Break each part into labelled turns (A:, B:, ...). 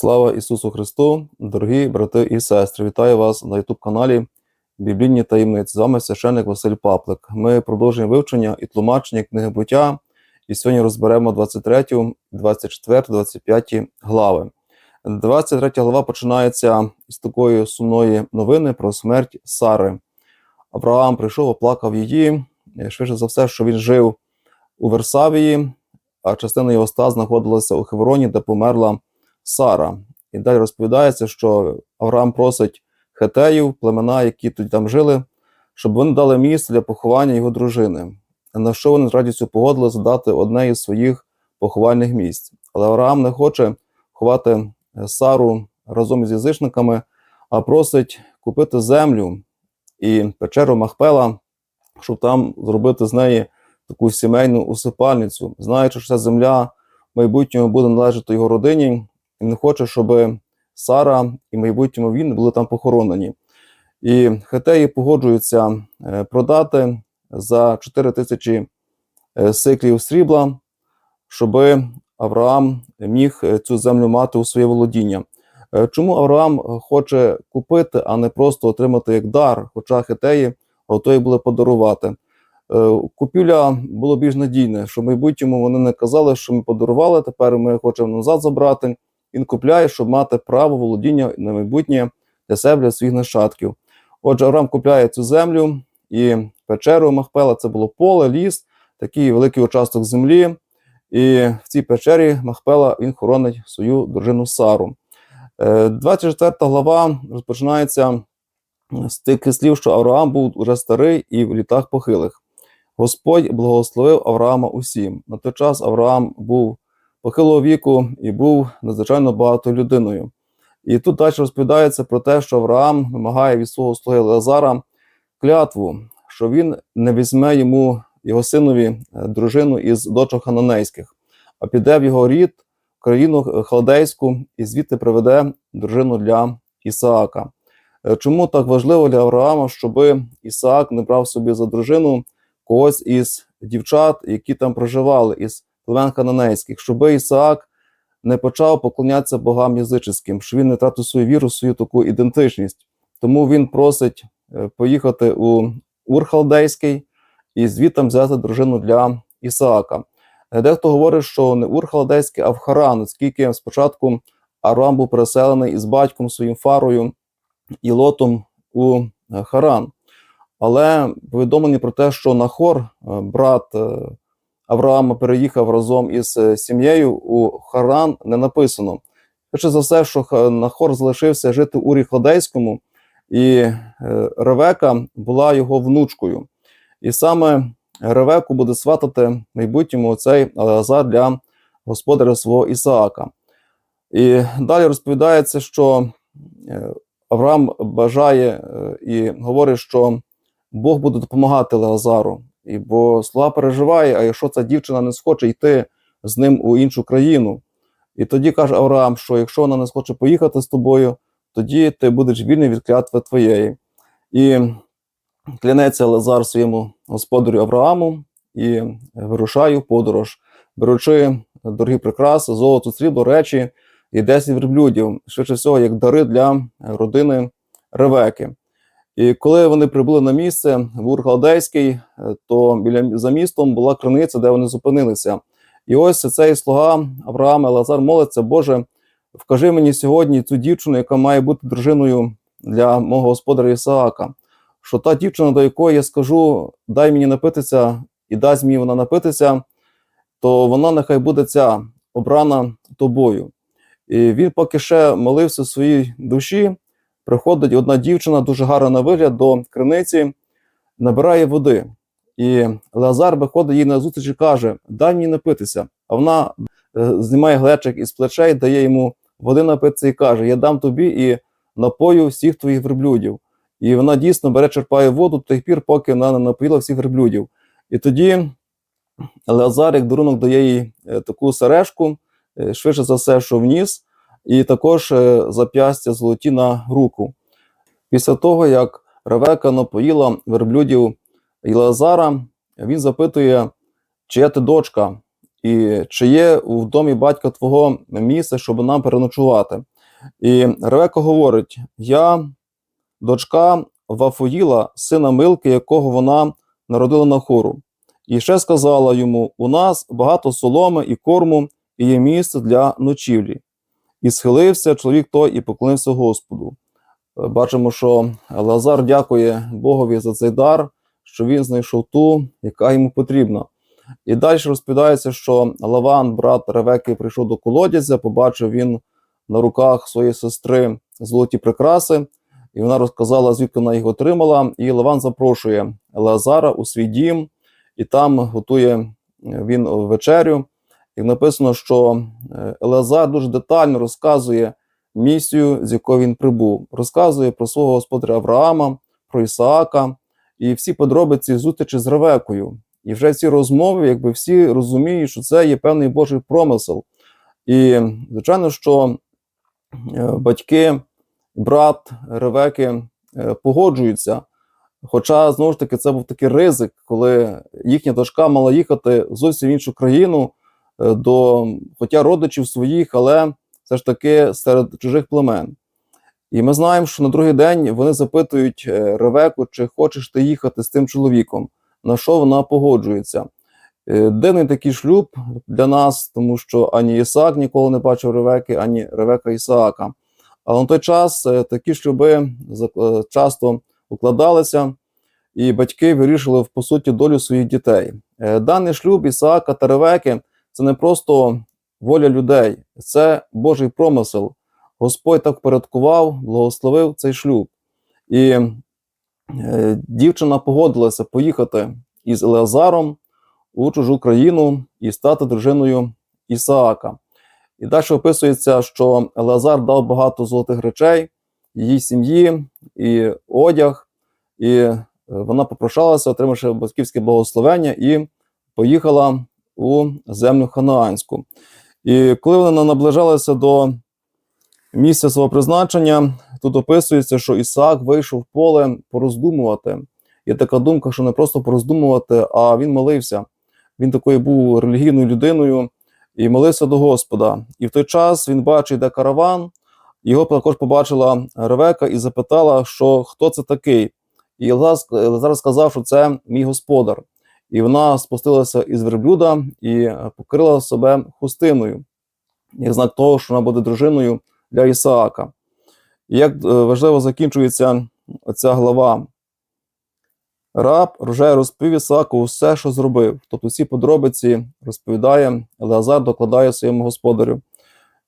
A: Слава Ісусу Христу, дорогі брати і сестри! Вітаю вас на youtube каналі Біблійні таємниці. З вами священник Василь Паплик. Ми продовжуємо вивчення і тлумачення книги буття. І сьогодні розберемо 23, 24, 25 глави. 23 глава починається з такої сумної новини про смерть Сари. Авраам прийшов, оплакав її. Швидше за все, що він жив у Версавії, а частина його ста знаходилася у Хевроні, де померла Сара. І далі розповідається, що Авраам просить хетеїв, племена, які тут там жили, щоб вони дали місце для поховання його дружини. На що вони з радістю погодилися дати одне із своїх поховальних місць. Але Авраам не хоче ховати Сару разом із язичниками, а просить купити землю і печеру Махпела, щоб там зробити з неї таку сімейну усипальницю, знаючи, що ця земля в майбутньому буде належати його родині, і не хоче, щоб Сара і майбутньому він були там похоронені. І хетеї погоджуються е, продати за 4 тисячі е, сиклів срібла, щоб Авраам міг е, цю землю мати у своє володіння. Чому Авраам хоче купити, а не просто отримати як дар, хоча хетеї готові були подарувати? Купівля було більш надійне, що в майбутньому вони не казали, що ми подарували, тепер ми хочемо назад забрати. Він купляє, щоб мати право володіння на майбутнє для себе, для своїх нащадків. Отже, Авраам купляє цю землю і печеру Махпела це було поле, ліс, такий великий участок землі. І в цій печері Махпела він хоронить свою дружину Сару. Е, 24 глава розпочинається з тих слів, що Авраам був уже старий і в літах похилих. Господь благословив Авраама усім. На той час Авраам був похилого віку і був надзвичайно багатою людиною. І тут далі розповідається про те, що Авраам вимагає від свого слуги Лазара клятву, що він не візьме йому його синові е, дружину із дочок хананейських, а піде в його рід, країну халдейську, і звідти приведе дружину для Ісаака. Е, Чому так важливо для Авраама, щоб Ісаак не брав собі за дружину когось із дівчат, які там проживали, із племен хананейських, щоб Ісаак не почав поклонятися богам язичницьким, що він не тратив свою віру, свою таку ідентичність. Тому він просить е, поїхати у Урхалдейський і звідти взяти дружину для Ісаака. Е, Дехто говорить, що не Урхалдейський, а в Харан, оскільки спочатку Арам був переселений із батьком своїм фарою і лотом у е, Харан. Але повідомлені про те, що Нахор, брат Авраама, переїхав разом із е, сім'єю у Харан, не написано. Перше за все, що Нахор залишився жити у Урі Хладейському, і е, Ревека була його внучкою. І саме Ревеку буде сватати майбутньому цей Алеазар для господаря свого Ісаака. І далі розповідається, що е, Авраам бажає і говорить, що Бог буде допомагати Леазару. І бо слуга переживає, а якщо ця дівчина не схоче йти з ним у іншу країну, і тоді каже Авраам, що якщо вона не схоче поїхати з тобою, тоді ти будеш вільний від клятви твоєї. І клянеться Лазар своєму господарю Аврааму і вирушає в подорож, беручи дорогі прикраси, золото, срібло, речі і 10 верблюдів, швидше всього, як дари для родини Ревеки. І коли вони прибули на місце в Ургалдейський, е, то біля за містом була криниця, де вони зупинилися. І ось цей слуга Авраама Лазар молиться, Боже, вкажи мені сьогодні цю дівчину, яка має бути дружиною для мого господаря Ісаака. Що та дівчина, до якої я скажу, дай мені напитися, і дасть мені вона напитися, то вона нехай буде ця обрана тобою. І він поки ще молився в своїй душі, приходить одна дівчина, дуже гарна на вигляд, до криниці, набирає води. І Лазар виходить їй на зустріч і каже: Дай мені напитися. А вона е, знімає глечик із плечей, дає йому води напитися і каже: Я дам тобі і напою всіх твоїх верблюдів. І вона дійсно бере, черпає воду до тих пір, поки вона не напоїла всіх верблюдів. І тоді Лазар, як дарунок, дає їй е, таку сережку, е, швидше за все, що вніс, і також е, зап'ястя золоті на руку. Після того, як Ревека напоїла верблюдів Ілазара, він запитує, чия ти дочка, і чи є в домі батька твого місце, щоб нам переночувати. І Ревека говорить: Я дочка Вафоїла, сина Милки, якого вона народила на хору. І ще сказала йому: У нас багато соломи і корму, і є місце для ночівлі. І схилився чоловік той і поклонився Господу. Е, Бачимо, що Лазар дякує Богові за цей дар, що він знайшов ту, яка йому потрібна. І далі розповідається, що Лаван, брат Ревеки, прийшов до колодязя, побачив він на руках своєї сестри золоті прикраси, і вона розказала, звідки вона їх отримала. І Лаван запрошує Лазара у свій дім, і там готує е, він вечерю. І написано, що е, Елазар дуже детально розказує місію, з якою він прибув. Розказує про свого господаря Авраама, про Ісаака і всі подробиці зустрічі з Ревекою. І вже ці розмови, якби всі розуміють, що це є певний Божий промисел. І, звичайно, що е, батьки, брат Ревеки е, погоджуються. Хоча, знову ж таки, це був такий ризик, коли їхня дочка мала їхати зовсім в іншу країну до хоча родичів своїх, але все ж таки серед чужих племен. І ми знаємо, що на другий день вони запитують е, Ревеку, чи хочеш ти їхати з тим чоловіком, на що вона погоджується. Е, Дивний такий шлюб для нас, тому що ані Ісаак ніколи не бачив Ревеки, ані Ревека Ісаака. Але на той час е, такі шлюби е, часто укладалися, і батьки вирішили по суті долю своїх дітей. Е, Даний шлюб Ісаака та Ревеки це не просто воля людей, це Божий промисел. Господь так впорядкував, благословив цей шлюб. І е, дівчина погодилася поїхати із Елеазаром у чужу країну і стати дружиною Ісаака. І далі описується, що Елеазар дав багато золотих речей її сім'ї і одяг, і е, вона попрошалася, отримавши батьківське благословення, і поїхала у землю Ханаанську. І коли вона наближалася до місця свого призначення, тут описується, що Ісаак вийшов в поле пороздумувати. Є така думка, що не просто пороздумувати, а він молився. Він такою був релігійною людиною і молився до Господа. І в той час він бачить, де караван. Його також побачила Ревека і запитала, що хто це такий. І зараз сказав, що це мій господар. І вона спустилася із верблюда і покрила себе хустиною, як знак того, що вона буде дружиною для Ісаака. І як е, важливо закінчується ця глава. Раб рожає розповів Ісааку все, що зробив. Тобто всі подробиці розповідає, Елеазар докладає своєму господарю.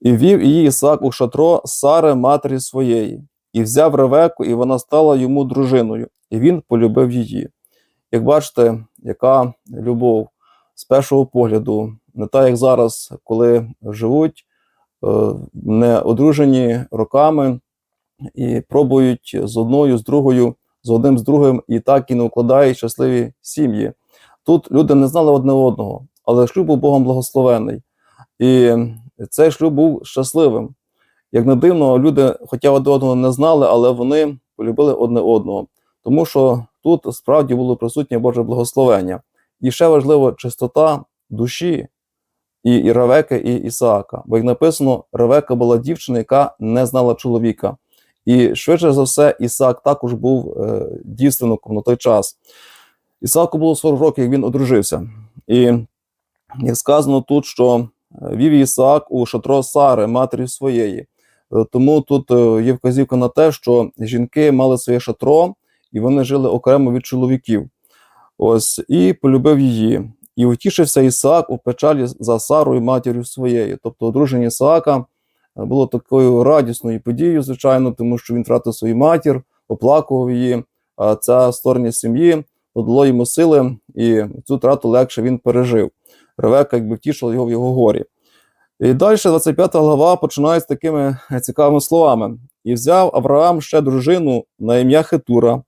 A: І вів її Ісаак у шатро Сари матері своєї, і взяв Ревеку, і вона стала йому дружиною, і він полюбив її. Як бачите, яка любов з першого погляду, не та, як зараз, коли живуть е, не одружені роками і пробують з одною, з другою, з одним з другим, і так і не укладають щасливі сім'ї. Тут люди не знали одне одного, але шлюб був Богом благословений. І цей шлюб був щасливим. Як не дивно, люди, хоча одне одного не знали, але вони полюбили одне одного. Тому що тут справді було присутнє Боже благословення. І ще важливо чистота душі і, і Ревеки, і Ісаака. Бо як написано, Ревека була дівчина, яка не знала чоловіка. І швидше за все, Ісаак також був е, дівственником на той час. Ісааку було 40 років, як він одружився. І як сказано тут, що вів Ісаак у шатро Сари, матері своєї. Е, Тому тут е, є вказівка на те, що жінки мали своє шатро, і вони жили окремо від чоловіків. Ось, і полюбив її. І утішився Ісаак у печалі за Сарою, матір'ю своєю. Тобто, одруження Ісаака е, було такою радісною подією, звичайно, тому що він втратив свою матір, оплакував її. А це створення сім'ї додало йому сили, і цю втрату легше він пережив. Ревека якби втішила його в його горі. І далі 25 глава починає з такими цікавими словами: І взяв Авраам ще дружину на ім'я Хетура.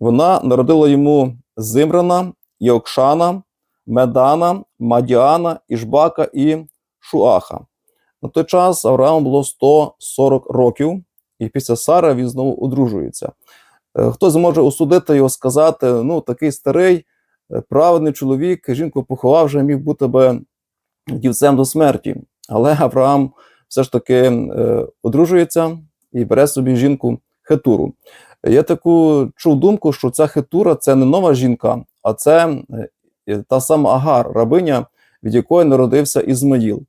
A: Вона народила йому Зимрана, Йокшана, Медана, Мадіана, Ішбака і Шуаха. На той час Аврааму було 140 років, і після Сари він знову одружується. Е, Хтось зможе осудити його сказати: ну, такий старий, е, праведний чоловік, жінку поховав, вже міг бути би дівцем до смерті. Але Авраам все ж таки е, одружується і бере собі жінку хетуру. Я таку чув думку, що ця хетура це не нова жінка, а це е, та сама Агар, рабиня, від якої народився Ізмаїл.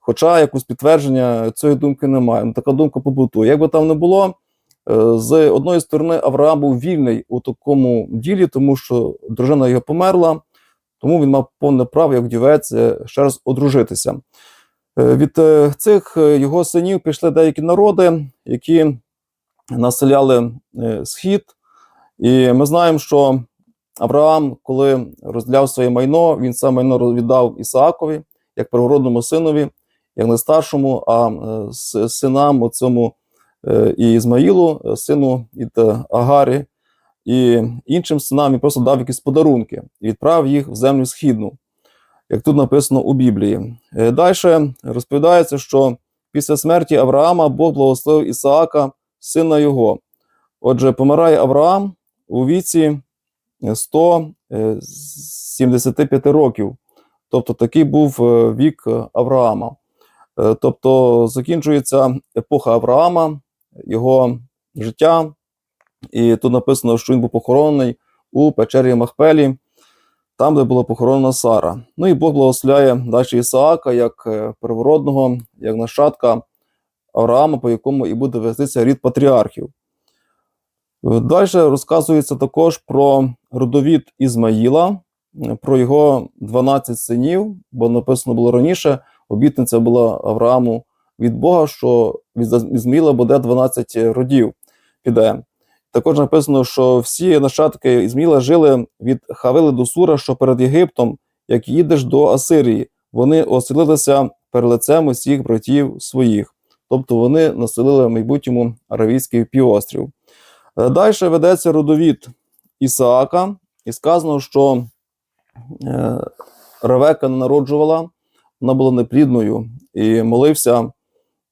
A: Хоча якось підтвердження цієї думки немає. Ну, така думка побутує. Як би там не було, е, з одної сторони, Авраам був вільний у такому ділі, тому що дружина його померла, тому він мав повне право, як дівець, е, ще раз одружитися. Від цих його синів пішли деякі народи, які населяли е, схід. І ми знаємо, що Авраам, коли розділяв своє майно, він це майно віддав Ісаакові, як первородному синові, як не старшому, а е, синам оцьому е, і Ізмаїлу, сину Агарі, і іншим синам він просто дав якісь подарунки і відправив їх в землю східну, як тут написано у Біблії. Далі розповідається, що після смерті Авраама Бог благословив Ісаака, сина його. Отже, помирає Авраам у віці 175 років. Тобто такий був е, вік е, Авраама. Е, Тобто закінчується епоха Авраама, його життя, і тут написано, що він був похоронений у печері Махпелі, там, де була похоронена Сара. Ну і Бог благословляє далі Ісаака як е, первородного, як нащадка Авраама, по якому і буде вестися рід патріархів. Далі розказується також про родовід Ізмаїла, е, про його 12 синів, бо написано було раніше, обітниця була Аврааму від Бога, що від Ізмаїла буде 12 родів піде. Також написано, що всі нащадки Ізмаїла жили від Хавили до Сура, що перед Єгиптом, як їдеш до Асирії, вони оселилися перед лицем усіх братів своїх. Тобто вони населили в майбутньому Аравійський півострів. Далі ведеться родовід Ісаака, і сказано, що е, Ревека не народжувала, вона була неплідною і молився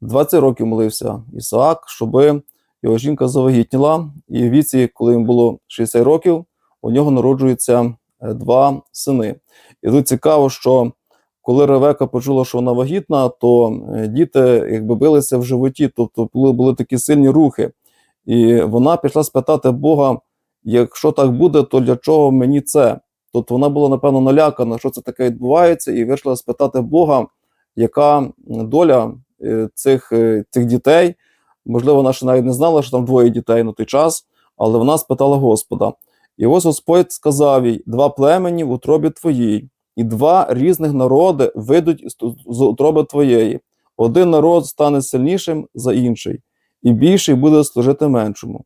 A: 20 років молився Ісаак, щоб його жінка завагітніла. І в віці, коли йому було 60 років, у нього народжуються е, два сини. І тут цікаво, що коли Ревека почула, що вона вагітна, то е, діти якби билися в животі, тобто були, були такі сильні рухи. І вона пішла спитати Бога, якщо так буде, то для чого мені це? Тобто вона була, напевно, налякана, що це таке відбувається, і вирішила спитати Бога, яка доля е, цих, е, цих дітей. Можливо, вона ще навіть не знала, що там двоє дітей на той час, але вона спитала Господа. І ось Господь сказав їй: два племені в утробі твоїй, і два різних народи вийдуть з- утроби твоєї. Один народ стане сильнішим за інший, і більший буде служити меншому.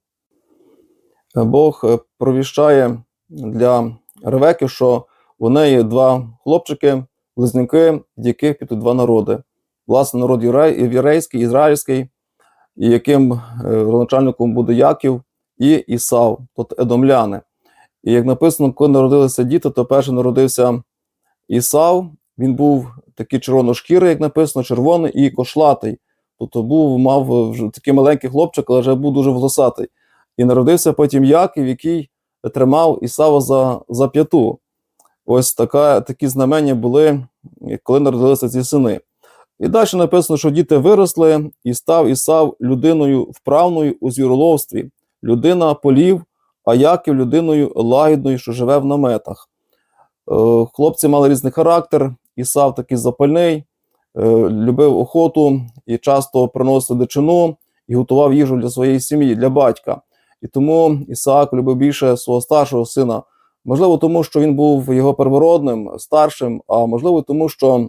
A: Бог е, провіщає для Ревеки, що у неї два хлопчики, близнюки, яких підуть два народи. Власне, народ єврейський, ізраїльський, і яким е, родоначальником буде Яків і Ісав, тобто едомляни. І як написано, коли народилися діти, то перший народився Ісав, він був такий червоношкірий, як написано, червоний і кошлатий. Тобто був, мав е, такий маленький хлопчик, але вже був дуже волосатий. І народився потім Яків, який тримав Ісава за, за п'яту. Ось така, такі знамення були, коли народилися ці сини. І далі написано, що діти виросли, і став Ісав людиною вправною у звіроловстві, людина полів, а Яків людиною лагідною, що живе в наметах. Е, Хлопці мали різний характер, Ісав такий запальний, е, любив охоту і часто приносив дичину і готував їжу для своєї сім'ї, для батька. І тому Ісаак любив більше свого старшого сина. Можливо, тому що він був його первородним, старшим, а можливо, тому що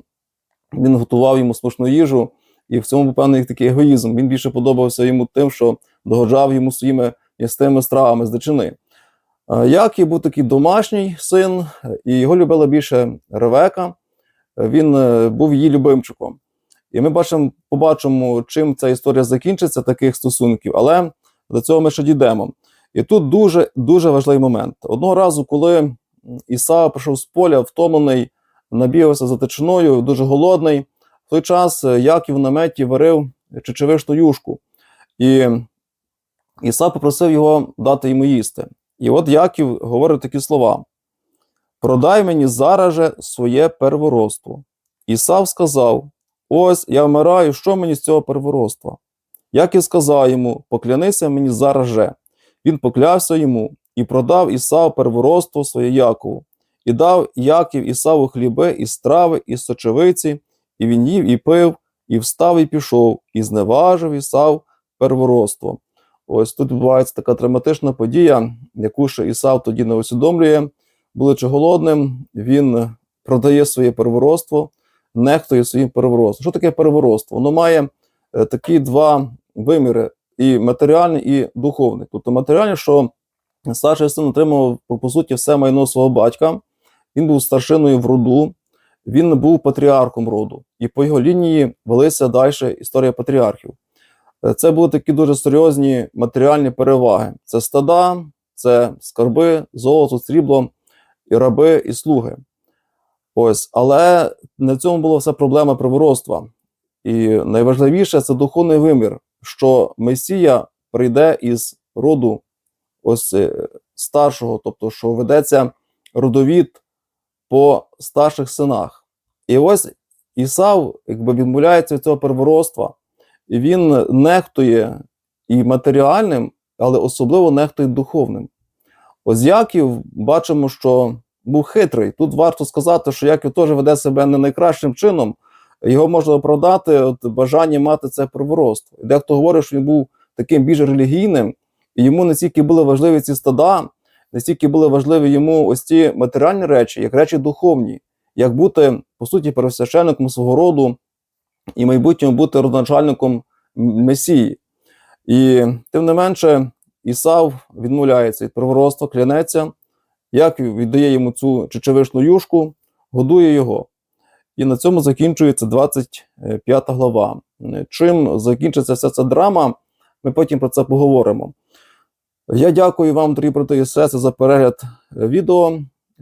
A: він готував йому смачну їжу, і в цьому був певний такий егоїзм. Він більше подобався йому тим, що догоджав йому своїми ясними стравами з дичини. Яків був такий домашній син, і його любила більше Ревека. Він е, був її любимчиком. І ми бачимо, побачимо, чим ця історія закінчиться, таких стосунків, але до цього ми ще дійдемо. І тут дуже дуже важливий момент. Одного разу, коли Ісава прийшов з поля, втомлений, набігався за течиною, дуже голодний, в той час е, Яків в наметі варив чечевишну юшку. І Ісав попросив його дати йому їсти. І от Яків говорить такі слова: Продай мені зараз же своє первородство. Ісав сказав: Ось я вмираю, що мені з цього первородства? Як і сказав йому, поклянися мені зараз же. Він поклявся йому і продав Ісав первородство своє Якову, і дав Яків Ісаву хліби, і страви, і сочевиці, і він їв, і пив, і встав, і пішов, і зневажив Ісав первородство. Ось тут відбувається така драматична подія, яку ще Ісав тоді не усвідомлює. Будучи голодним, він продає своє первородство, нехтує своїм первородством. Що таке первородство? Воно має е, такі два виміри: і матеріальний, і духовний. Тобто матеріальний, що старший син отримав по суті все майно свого батька. Він був старшиною в роду, він був патріархом роду, і по його лінії велися далі історія патріархів. Е, Це були такі дуже серйозні матеріальні переваги: це стада, це скарби, золото, срібло, і раби, і слуги. Ось, але на цьому була вся проблема привородства. І найважливіше це духовний вимір, що Месія прийде із роду ось е, старшого, тобто, що ведеться родовід по старших синах. І ось Ісав, якби відмовляється від цього первородства, він нехтує і матеріальним, але особливо нехтує духовним. Ось Яків бачимо, що був хитрий. Тут варто сказати, що Яків теж веде себе не найкращим чином. Його можна оправдати от, бажання мати це первородство. І Дехто говорить, що він був таким більш релігійним, і йому не стільки були важливі ці стада, не стільки були важливі йому ось ці матеріальні речі, як речі духовні, як бути, по суті, первосвященником свого роду і в майбутньому бути родоначальником Месії. І тим не менше, Ісав відмовляється від первородства, клянеться, Яків віддає йому цю чечевишну юшку, годує його. І на цьому закінчується 25 глава. Чим закінчиться вся ця драма, ми потім про це поговоримо. Я дякую вам, дорогі брати і сестри, за перегляд відео.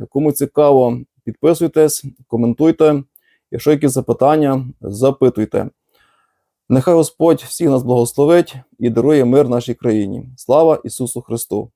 A: Кому цікаво, підписуйтесь, коментуйте. Якщо якісь запитання, запитуйте. Нехай Господь всіх нас благословить і дарує мир нашій країні. Слава Ісусу Христу!